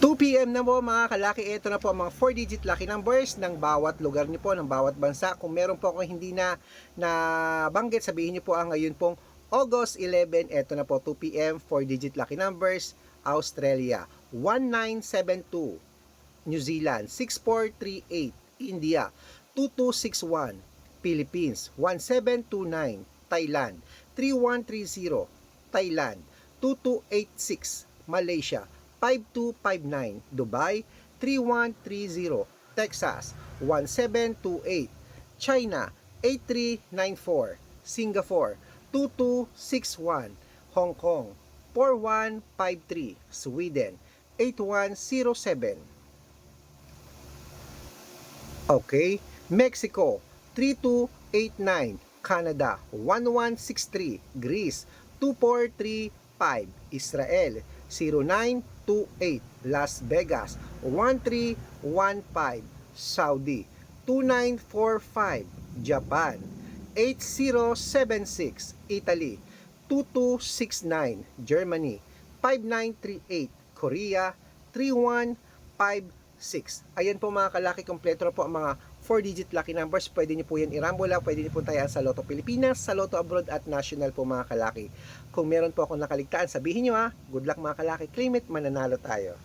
2pm na po mga kalaki, ito na po ang mga 4-digit lucky numbers ng bawat lugar niyo po, ng bawat bansa. Kung meron po akong hindi na na banggit, sabihin niyo po ang ngayon pong August 11, ito na po 2pm, 4-digit lucky numbers, Australia, 1972, New Zealand, 6438, India, 2261, Philippines, 1729, Thailand, 3130, Thailand, 2286, Malaysia, 5259, Dubai, 3130, Texas, 1728, China, 8394, Singapore, 2261, Hong Kong, 4153, Sweden, 8107. Okay, Mexico 3289, Canada 1163, Greece 2435, Israel 0928, Las Vegas 1315, Saudi 2945, Japan 8076, Italy 2269, Germany 5938, Korea 3156. Ayan po mga kalaki, kompleto po ang mga 4-digit lucky numbers. Pwede niyo po yan irambola, pwede niyo po tayaan sa Lotto Pilipinas, sa Lotto Abroad at National po mga kalaki. Kung meron po akong nakaligtaan, sabihin niyo ha. Good luck mga kalaki, claim it, mananalo tayo.